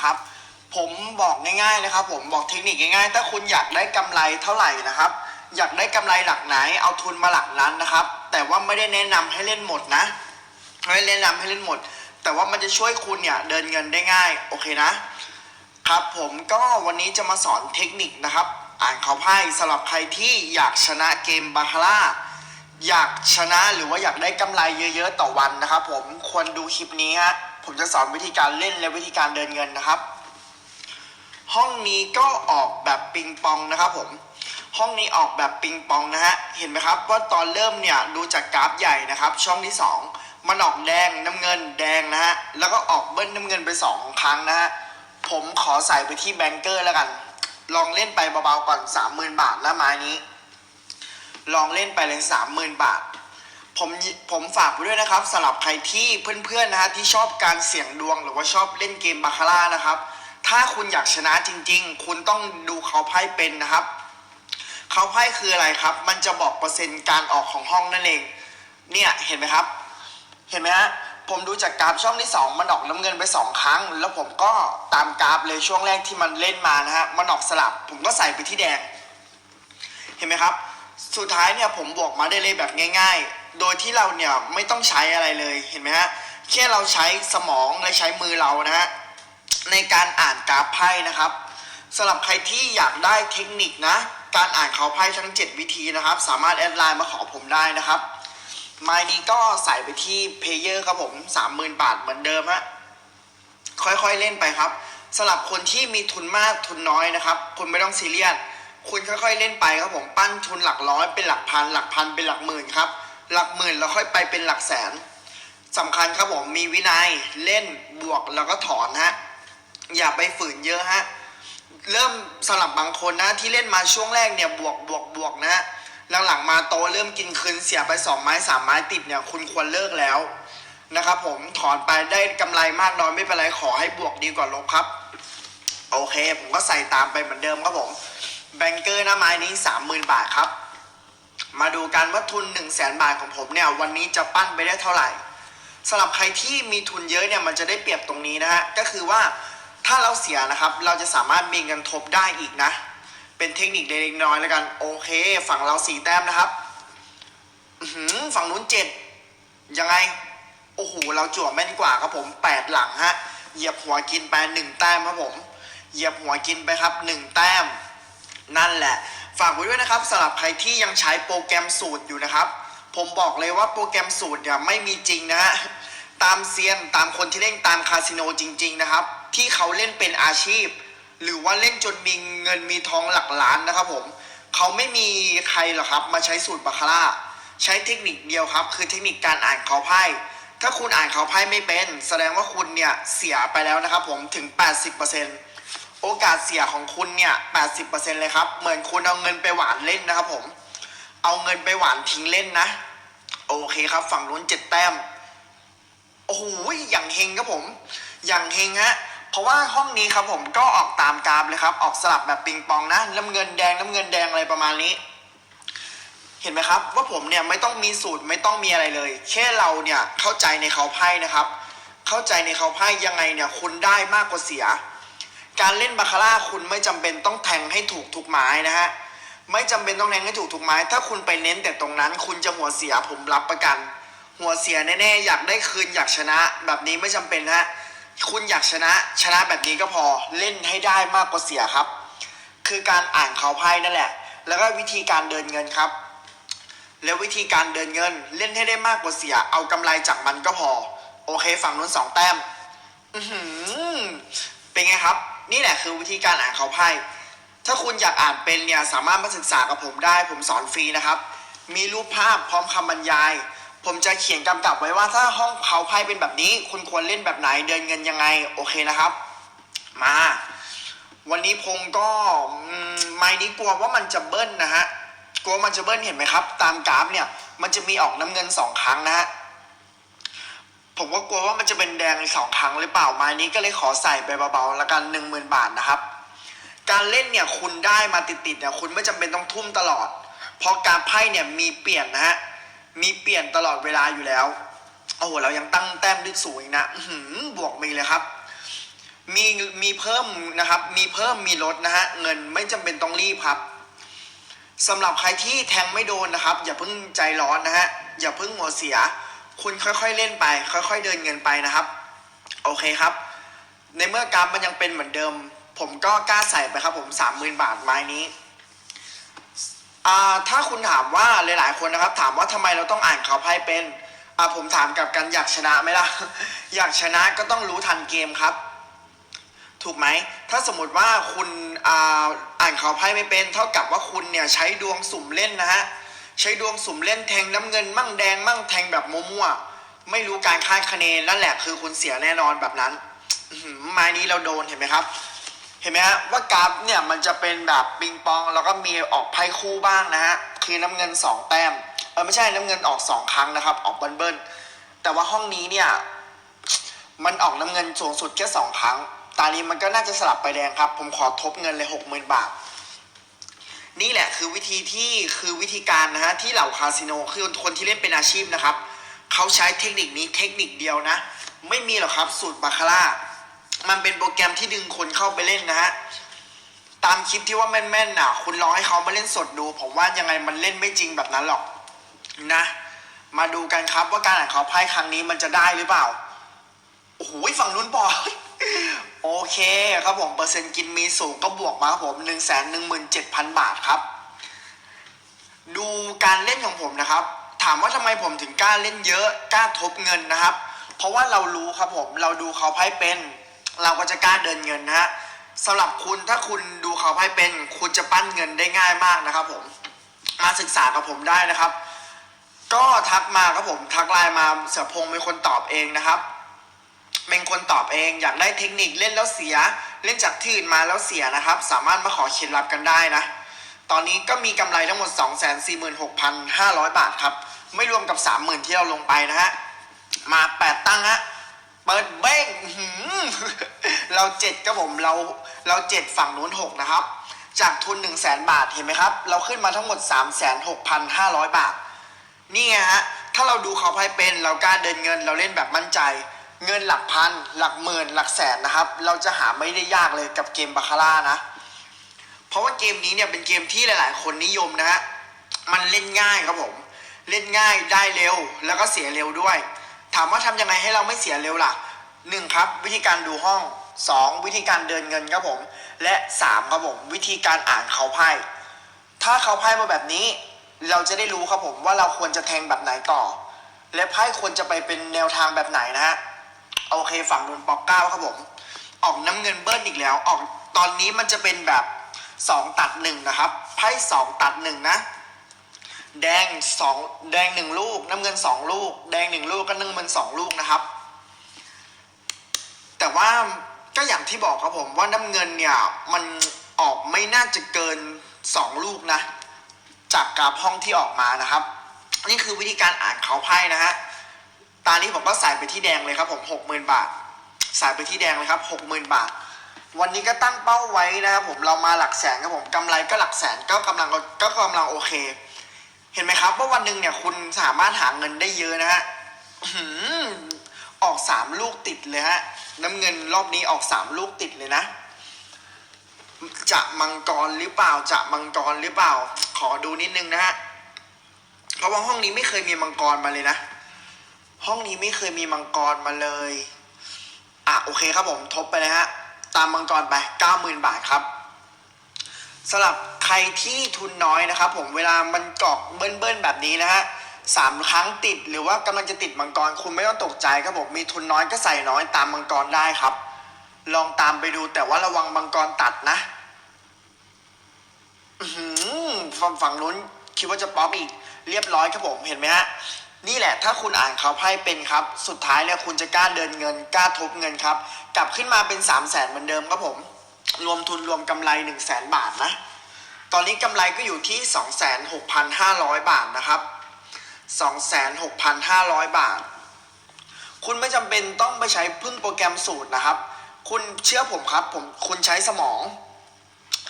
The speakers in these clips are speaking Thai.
นะครับ ผมบอกง่ายๆนะครับ ผมบอกเทคนิคง่ายๆ ถ้าคุณอยากได้กำไรเท่าไหร่นะครับ อยากได้กำไรหลักไหน เอาทุนมาหลักนั้นนะครับ แต่ว่าไม่ได้แนะนำให้เล่นหมดนะไม่แนะนำให้เล่นหมด แต่ว่ามันจะช่วยคุณเนี่ยเดินเงินได้ง่ายโอเคนะครับผมก็วันนี้จะมาสอนเทคนิคนะครับ อ่านเขาไพ่สำหรับใครที่อยากชนะเกมบาคาร่าอยากชนะหรือว่าอยากได้กำไรเยอะๆต่อวันนะครับผมควรดูคลิปนี้ฮะ ผมจะสอนวิธีการเล่นและวิธีการเดินเงินนะครับ ห้องนี้ก็ออกแบบปิงปองนะครับผม ห้องนี้ออกแบบปิงปองนะฮะ เห็นไหมครับว่าตอนเริ่มเนี่ยดูจากกราฟใหญ่นะครับ ช่องที่ 2 มันออกแดงน้ำเงินแดงนะฮะ แล้วก็ออกเบิ้ลน้ำเงินไป 2 ครั้งนะฮะ ผมขอใส่ไปที่แบงเกอร์แล้วกัน ลองเล่นไปเบาๆก่อน 30,000 บาทนะไม้นี้ ลองเล่นไปเลย30,000 บาท ผมผมฝากไว้ด้วยนะครับสำหรับใครที่เพื่อนๆนะฮะที่ชอบการเสี่ยงดวงหรือว่าชอบเล่นเกมบาคาร่านะครับ ถ้าคุณอยากชนะจริง ๆ คุณต้องดูเขาไพ่เป็นนะครับ เขาไพ่คืออะไรครับ มันจะบอกเปอร์เซ็นต์การออกของห้องนั่นเอง เนี่ยเห็นไหมครับ เห็นไหมฮะผมดูจากกราฟช่องที่ 2 มันออกน้ำเงินไป 2 ครั้ง แล้วผมก็ตามกราฟเลยช่วงแรกที่มันเล่นมานะฮะมันออกสลับ ผมก็ใส่ไปที่แดง เห็นไหมครับ สุดท้ายเนี่ยผมบอกมาได้เลยแบบง่าย ๆ โดยที่เราเนี่ยไม่ต้องใช้อะไรเลยเห็นไหมฮะแค่เราใช้สมองและใช้มือเรานะฮะในการอ่านกราฟไพ่นะครับสำหรับใครที่อยากได้เทคนิคนะ การอ่านเขาไพ่ทั้ง 7 วิธีนะครับ สามารถแอดไลน์มาขอผมได้นะครับไม้นี้ก็ใส่ไปที่เพเยอร์ครับผม 30,000 บาทเหมือนเดิมฮะค่อยๆเล่นไปครับสำหรับคนที่มีทุนมากทุนน้อยนะครับ คุณไม่ต้องซีเรียสคุณค่อยๆเล่นไปครับผมปั้นทุนหลักร้อยเป็นหลักพันหลักพันเป็นหลักหมื่นครับ หลักหมื่นแล้วค่อยไปเป็นหลักแสนสำคัญครับผมมีวินัยเล่นบวกแล้วก็ถอนฮะอย่าไปฝืนเยอะฮะเริ่มสำหรับบางคนนะที่เล่นมาช่วงแรกเนี่ยบวกบวกบวกนะฮะหลังๆมาโตเริ่มกินคืนเสียไปสองไม้สามไม้ติดเนี่ยคุณควรเลิกแล้วนะครับผมถอนไปได้กำไรมากน้อยไม่เป็นไรขอให้บวกดีกว่าลบครับ โอเค ผมก็ใส่ตามไปเหมือนเดิมครับผมแบงเกอร์หน้าไม้นี้สามหมื่นบาทครับ มาดูกันว่าทุน1นึ่งแสนบาทของผมเนี่ยวันนี้จะปั้นไปได้เท่าไหร่สำหรับใครที่มีทุนเยอะเนี่ยมันจะได้เปรียบตรงนี้นะฮะก็คือว่าถ้าเราเสียนะครับ เราจะสามารถมีเงินทบได้อีกนะ เป็นเทคนิคเล็กๆน้อยๆแล้วกันโอเค ฝั่งเราสี่แต้มนะครับฝั่งนู้นเจ็ดยังไงโอ้โหเราจั่วแม่นกว่าครับผมแปดหลังฮะเหยียบหัวกินไปหนึ่งแต้มครับผมเหยียบหัวกินไปครับหนึ่งแต้ม นั่นแหละ ฝากไว้ด้วยนะครับสำหรับใครที่ยังใช้โปรแกรมสูตรอยู่นะครับ ผมบอกเลยว่าโปรแกรมสูตรเนี่ยไม่มีจริงนะฮะตามเซียนตามคนที่เล่นตามคาสิโนจริง ๆนะครับ ที่เขาเล่นเป็นอาชีพ หรือว่าเล่นจนมีเงินมีทองหลักล้านนะครับผมเขาไม่มีใครหรอกครับ มาใช้สูตรบาคาร่าใช้เทคนิคเดียวครับ คือเทคนิคการอ่านเขาไพ่ถ้าคุณอ่านเขาไพ่ไม่เป็น แสดงว่าคุณเนี่ยเสียไปแล้วนะครับผมถึง 80% โอกาสเสียของคุณเนี่ย80%เลยครับ เหมือนคุณเอาเงินไปหวานเล่นนะครับผม เอาเงินไปหวานทิ้งเล่นนะ โอเคครับ ฝั่งนู้นเจ็ดแต้ม โอ้โห อย่างเฮงครับผม อย่างเฮงฮะ เพราะว่าห้องนี้ครับผมก็ออกตามกราฟเลยครับ ออกสลับแบบปิงปองนะ น้ำเงินแดง น้ำเงินแดงอะไรประมาณนี้ เห็นไหมครับ ว่าผมเนี่ยไม่ต้องมีสูตรไม่ต้องมีอะไรเลย แค่เราเนี่ยเข้าใจในเขาไพ่นะครับ เข้าใจในเขาไพ่ยังไงเนี่ย คุณได้มากกว่าเสีย การเล่นบาคาร่าคุณไม่จำเป็นต้องแทงให้ถูกทุกไม้นะฮะไม่จำเป็นต้องแทงให้ถูกทุกไม้ ถ้าคุณไปเน้นแต่ตรงนั้น คุณจะหัวเสียผมรับประกัน หัวเสียแน่ๆอยากได้คืนอยากชนะ แบบนี้ไม่จำเป็นฮะคุณอยากชนะชนะแบบนี้ก็พอเล่นให้ได้มากกว่าเสียครับ คือการอ่านเขาไพ่นั่นแหละ แล้วก็วิธีการเดินเงินครับ แล้ววิธีการเดินเงิน เล่นให้ได้มากกว่าเสีย เอากำไรจากมันก็พอ โอเค ฝั่งนู้นสองแต้ม อืเป็นไงครับ นี่แหละคือวิธีการอ่านเขาไพ่ ถ้าคุณอยากอ่านเป็นเนี่ยสามารถมาศึกษากับผมได้ ผมสอนฟรีนะครับ มีรูปภาพพร้อมคำบรรยาย ผมจะเขียนกำกับไว้ว่าถ้าห้องเขาไพ่เป็นแบบนี้ คุณควรเล่นแบบไหนเดินเงินยังไงโอเคนะครับ มา วันนี้พงก็ไม้นี้กลัวว่ามันจะเบิ้ลนะฮะกลัวมันจะเบิ้ลเห็นไหมครับ ตามกราฟเนี่ยมันจะมีออกน้ำเงินสองครั้งนะฮะ ผมก็กลัวว่ามันจะเป็นแดงสองครั้งหรือเปล่าไม้นี้ก็เลยขอใส่ไปเบาๆแล้วกันหนึ่งหมื่นบาทนะครับ การเล่นเนี่ยคุณได้มาติดๆเนี่ยคุณไม่จำเป็นต้องทุ่มตลอด เพราะการไพ่เนี่ยมีเปลี่ยนนะฮะมีเปลี่ยนตลอดเวลาอยู่แล้วโอ้โหเรายังตั้งแต้มด้สูงอีกนะหือบวกมีเลยครับ มีมีเพิ่มนะครับ มีเพิ่มมีลดนะฮะเงินไม่จำเป็นต้องรีบครับสำหรับใครที่แทงไม่โดนนะครับ อย่าเพิ่งใจร้อนนะฮะอย่าเพิ่งหัวเสีย คุณค่อยๆเล่นไป ค่อยๆเดินเงินไปนะครับ โอเคครับ ในเมื่อกราฟมันยังเป็นเหมือนเดิม ผมก็กล้าใส่ไปครับผมสามหมื่นบาทไม้นี้อ่าถ้าคุณถามว่าหลายๆคนนะครับ ถามว่าทำไมเราต้องอ่านเขาไพ่เป็นอ่าผมถามกับกันอยากชนะไหมล่ะ อยากชนะก็ต้องรู้ทันเกมครับ ถูกไหม ถ้าสมมติว่าคุณอ่าอ่านข่าไพ่ไม่เป็น เท่ากับว่าคุณเนี่ยใช้ดวงสุ่มเล่นนะฮะ ใช้ดวงสุ่มเล่นแทงน้ำเงินมั่งแดงมั่งแทงแบบมั่วๆไม่รู้การคาดคะเนนั่นแหละคือคุณเสียแน่นอนแบบนั้นไม้นี้เราโดนเห็นไหมครับ เห็นไหมฮะว่ากราฟเนี่ยมันจะเป็นแบบปิงปอง แล้วก็มีออกไพ่คู่บ้างนะฮะคือน้ำเงินสองแต้มเออไม่ใช่น้ำเงินออกสองครั้งนะครับ ออกเบิ้ลเบิ้ลๆแต่ว่าห้องนี้เนี่ยมันออกน้ำเงินสูงสุดแค่สองครั้งตานี้มันก็น่าจะสลับไปแดงครับ ผมขอทบเงินเลยหกหมื่นบาท นี่แหละคือวิธีที่คือวิธีการนะฮะที่เหล่าคาสิโนคือคนที่เล่นเป็นอาชีพนะครับเขาใช้เทคนิคนี้เทคนิคเดียวนะ ไม่มีหรอกครับสูตรบาคาร่ามันเป็นโปรแกรมที่ดึงคนเข้าไปเล่นนะฮะตามคลิปที่ว่าแม่นๆน่ะ คุณลองให้เขามาเล่นสดดู ผมว่ายังไงมันเล่นไม่จริงแบบนั้นหรอกนะ มาดูกันครับว่าการอ่านขาไพ่ครั้งนี้มันจะได้หรือเปล่า โอ้โหฝั่งนู้นบอก โอเคครับผม เปอร์เซ็นต์กินมีสูงก็บวกมาครับผมหนึ่งแสนหนึ่งหมื่นเจ็ดพันบาทครับ ดูการเล่นของผมนะครับ ถามว่าทำไมผมถึงกล้าเล่นเยอะกล้าทบเงินนะครับ เพราะว่าเรารู้ครับผมเราดูเขาไพ่เป็น เราก็จะกล้าเดินเงินนะฮะสำหรับคุณถ้าคุณดูเขาไพ่เป็น คุณจะปั้นเงินได้ง่ายมากนะครับ ผมมาศึกษากับผมได้นะครับ ก็ทักมาครับผมทักไลน์มาเสือพงเป็นคนตอบเองนะครับ เป็นคนตอบเองอยากได้เทคนิคเล่นแล้วเสีย เล่นจากที่อื่นมาแล้วเสียนะครับ สามารถมาขอเคล็ดลับกันได้นะ ตอนนี้ก็มีกำไรทั้งหมด 246,500 บาทครับ ไม่รวมกับ 30,000 ที่เราลงไปนะฮะ มา 8 ตั้งฮะ เปิดเบ้งเราเจ็ดครับผมเราเราเจ็ดฝั่งนู้นหกนะครับ จากทุน 1 0 0 0 0แบาทเห็นไหมครับ เราขึ้นมาทั้งหมด 36,500 บาท นี่ไงฮะถ้าเราดูเขาไพ่เป็นเรากล้าเดินเงินเราเล่นแบบมั่นใจ เงินหลักพัน หลักหมื่น หลักแสนนะครับ เราจะหาไม่ได้ยากเลยกับเกมบาคาร่านะ เพราะว่าเกมนี้เนี่ยเป็นเกมที่หลาย ๆ คนนิยมนะฮะ มันเล่นง่ายครับผม เล่นง่ายได้เร็ว แล้วก็เสียเร็วด้วย ถามว่าทำยังไงให้เราไม่เสียเร็วล่ะหนึ่งครับ วิธีการดูห้องสองวิธีการเดินเงินครับผม และสามครับผม วิธีการอ่านเขาไพ่ ถ้าเขาไพ่มาแบบนี้ เราจะได้รู้ครับผมว่าเราควรจะแทงแบบไหนต่อ และไพ่ควรจะไปเป็นแนวทางแบบไหนนะฮะ โอเคฝั่งนนปอกเก้าครับผม ออกน้ำเงินเบิ้ลอีกแล้ว ออกตอนนี้มันจะเป็นแบบสองตัดหนึ่งนะครับไพ่สองตัดหนึ่งนะ แดงสองแดงหนึ่งลูก น้ำเงินสองลูก แดงหนึ่งลูกก็น้ำเงินสองลูกนะครับ แต่ว่าก็อย่างที่บอกครับผมว่าน้ำเงินเนี่ยมันออกไม่น่าจะเกินสองลูกนะ จากกราฟห้องที่ออกมานะครับ นี่คือวิธีการอ่านเขาไพ่นะฮะานี้ผมก็ใส่ไปที่แดงเลยครับผมหกหมื่นบาท ใส่ไปที่แดงเลยครับหกหมื่นบาท วันนี้ก็ตั้งเป้าไว้นะครับผมเรามาหลักแสนครับผมกำไรก็หลักแสนก็กำลังก็กำลังโอเค เห็นไหมครับว่าวันหนึ่งเนี่ยคุณสามารถหาเงินได้เยอะนะฮะออหือออกสามลูกติดเลยฮะน้ำเงินรอบนี้ออกสามลูกติดเลยนะจะมังกรหรือเปล่าจะมังกรหรือเปล่า ขอดูนิดนึงนะฮะเพราะว่าห้องนี้ไม่เคยมีมังกรมาเลยนะ ห้องนี้ไม่เคยมีมังกรมาเลย อะโอเคครับผมทบไปเลยฮะ ตามมังกรไปเก้าหมื่นบาทครับสำหรับใครที่ทุนน้อยนะครับผมเวลามันกอกเบิ้ลๆแบบนี้นะฮะสามครั้งติดหรือว่ากำลังจะติดมังกรคุณไม่ต้องตกใจครับผมมีทุนน้อยก็ใส่น้อยตามมังกรได้ครับ ลองตามไปดูแต่ว่าระวังมังกรตัดนะอือหือฝั่งฝั่งนู้นคิดว่าจะป๊อปอีก เรียบร้อยครับผมเห็นไหมฮะ นี่แหละถ้าคุณอ่านเขาไพ่เป็นครับ สุดท้ายเนี่ยคุณจะกล้าเดินเงินกล้าทบเงินครับ กลับขึ้นมาเป็น3 0 0แสนเหมือนเดิมครับผม รวมทุนรวมกำไร1 0 0 0 0แสนบาทนะ ตอนนี้กำไรก็อยู่ที่ 26,500 บาทนะครับ 26,500 บาท คุณไม่จำเป็นต้องไปใช้พึ่งโปรแกรมสูตรนะครับ คุณเชื่อผมครับผมคุณใช้สมอง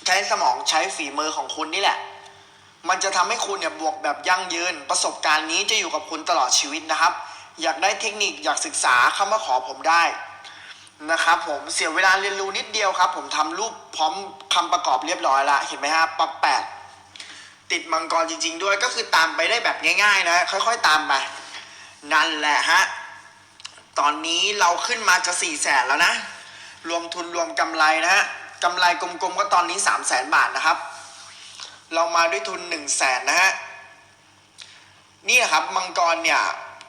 ใช้สมองใช้ฝีมือของคุณนี่แหละ มันจะทำให้คุณเนี่ยบวกแบบยั่งยืน ประสบการณ์นี้จะอยู่กับคุณตลอดชีวิตนะครับ อยากได้เทคนิคอยากศึกษาเข้ามาขอผมได้นะครับผมเสียเวลาเรียนรู้นิดเดียวครับ ผมทำรูปพร้อมคำประกอบเรียบร้อยละเห็นไหมฮะปักแปดติดมังกรจริง ๆ ด้วยก็คือตามไปได้แบบง่าย ๆ นะ ค่อย ๆ ตามไป นั่นแหละฮะตอนนี้เราขึ้นมาจะสี่แสนแล้วนะ รวมทุนรวมกำไรนะฮะกำไรกลมๆก็ตอนนี้สามแสนบาทนะครับ เรามาด้วยทุนหนึ่งแสนนะฮะนี่ครับมังกรเนี่ย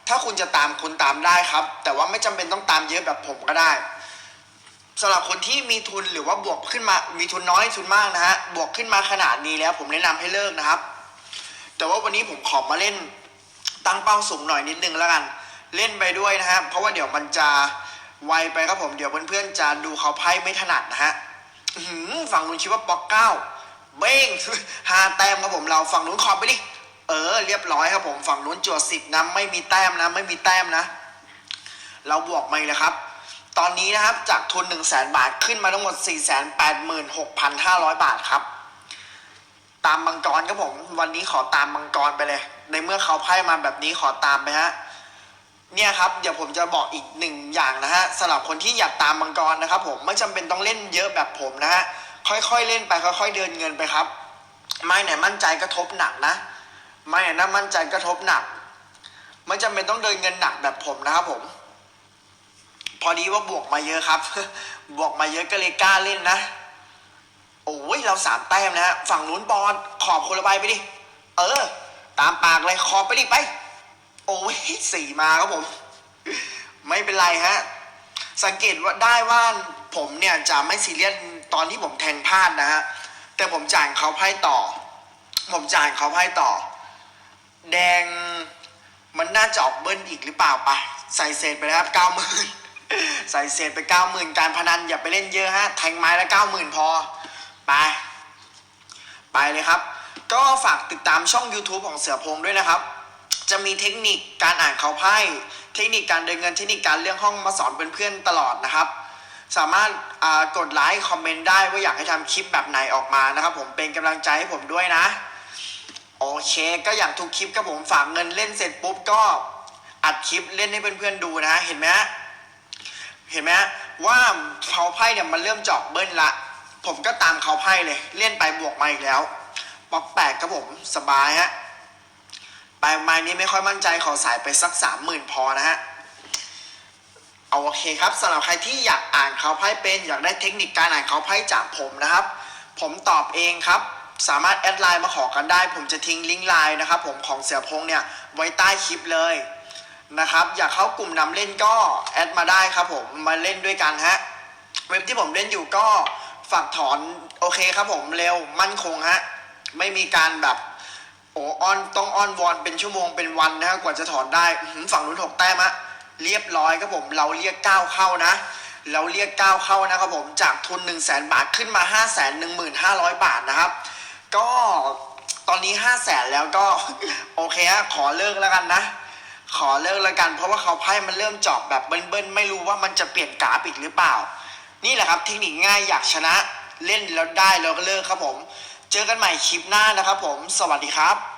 ถ้าคุณจะตามคุณตามได้ครับ แต่ว่าไม่จำเป็นต้องตามเยอะแบบผมก็ได้สำหรับคนที่มีทุนหรือว่าบวกขึ้นมามีทุนน้อยทุนมากนะฮะบวกขึ้นมาขนาดนี้แล้วผมแนะนำให้เลิกนะครับ แต่ว่าวันนี้ผมขอมาเล่นตั้งเป้าสูงหน่อยนิดนึงแล้วกัน เล่นไปด้วยนะฮะเพราะว่าเดี๋ยวมันจะไวไปครับผมเดี๋ยวเพื่อนๆจะดูเขาไพ่ไม่ถนัดนะฮะหืมฝั่งนู้นคิดว่าป๊อกเก้า เบ้งห้าแต้มครับผมเราฝั่งนู้นขอบไปดิเออ เรียบร้อยครับผมฝั่งนู้นจั่วสิบนะไม่มีแต้มนะ ไม่มีแต้มนะ เราบวกมาเลยครับ ตอนนี้นะครับจากทุน 1 0 0 0 0แบาทขึ้นมาทั้งหมด 4 8 6 5 0 0 บาทครับ ตามมังกรครับผม วันนี้ขอตามมังกรไปเลย ในเมื่อเขาไพ่มาแบบนี้ขอตามไปฮะเนี่ยครับเดี๋ยวผมจะบอกอีกหนึ่งอย่างนะฮะสำหรับคนที่อยากตามมังกรนะครับผมไม่จำเป็นต้องเล่นเยอะแบบผมนะฮะ ค่อยๆเล่นไปค่อยๆเดินเงินไปครับ ไม่ไหนมั่นใจก็ทบหนักนะไม่ไหนน่ามั่นใจก็ทบหนักไม่จำเป็นต้องเดินเงินหนักแบบผมนะครับผม พอดีว่าบวกมาเยอะครับ บวกมาเยอะก็เลยกล้าเล่นนะโอ้ยเราสามแต้มนะฮะฝั่งนู้นบอลขอบคนละใบไปดิเออ ตามปากเลยขอบไปดิไป โอ้ยสี่มาครับผม ไม่เป็นไรฮะสังเกตว่าได้ว่าผมเนี่ยจะไม่ซีเรียส ตอนที่ผมแทงพลาดนะฮะ แต่ผมจ่ายเขาไพ่ต่อ ผมจ่ายเขาไพ่ต่อ แดงมันน่าจะออกเบิ้ลอีกหรือเปล่าปะใส่เศษไปแล้วครับเก้าหมื่นใส่เศษไปเก้าหมื่นการพนันอย่าไปเล่นเยอะฮะ แทงไม้ละเก้าหมื่นพอ ไป ไปเลยครับ ก็ฝากติดตามช่อง YouTube ของเสือพงด้วยนะครับ จะมีเทคนิคการอ่านเขาไพ่ เทคนิคการเดินเงิน เทคนิคการเรื่องห้องมาสอนเพื่อนๆตลอดนะครับ สามารถกดไลค์คอมเมนต์ได้ว่าอยากให้ทำคลิปแบบไหนออกมานะครับผมเป็นกำลังใจให้ผมด้วยนะ โอเค ก็อย่างทุกคลิปก็ผมฝากเงินเล่นเสร็จปุ๊บก็อัดคลิปเล่นให้เพื่อนๆดูนะ เห็นไหมเห็นไหมว่าเขาไพ่เนี่ยมันเริ่มจาะเบิ้ลละ ผมก็ตามเขาไพ่เลย เล่นไปบวกมาอีกแล้วปอกแปดครับผมสบายฮะไปไม้นี้ไม่ค่อยมั่นใจขอสายไปสักสามหมื่นพอนะฮะ โอเคครับสำหรับใครที่อยากอ่านเขาไพ่เป็น อยากได้เทคนิคการอ่านเขาไพ่จากผมนะครับ ผมตอบเองครับ สามารถแอดไลน์มาขอกันได้ ผมจะทิ้งลิงก์ไลน์นะครับ ผมของเสียพงเนี่ยไว้ใต้คลิปเลยนะครับ อยากเข้ากลุ่มนำเล่นก็แอดมาได้ครับผมมาเล่นด้วยกันฮะเว็บที่ผมเล่นอยู่ก็ฝากถอนโอเคครับผมเร็วมั่นคงฮะไม่มีการแบบโอ้ออนต้องอ้อนวอนเป็นชั่วโมงเป็นวันนะฮะกว่าจะถอนได้หือฝั่งนู้นหกแต้มฮะ เรียบร้อยครับผมเราเรียกก้าวเข้านะ เราเรียกก้าวเข้านะครับผมจากทุน 1 0 0 0 0แบาทขึ้นมา5 1 1 5 0 0 บาทนะครับ ก็ตอนนี้ 5 0 0แสนแล้วก็โอเคฮะขอเลิกแล้วกันนะ ขอเลิกแล้วกัน เพราะว่าเขาไพ่มันเริ่มจอบแบบเบิ้ลๆไม่รู้ว่ามันจะเปลี่ยนกราฟอีกหรือเปล่า นี่แหละครับเทคนิคง่ายอยากชนะเล่นแล้วได้แล้วก็เลิกครับผม เจอกันใหม่คลิปหน้านะครับผม สวัสดีครับ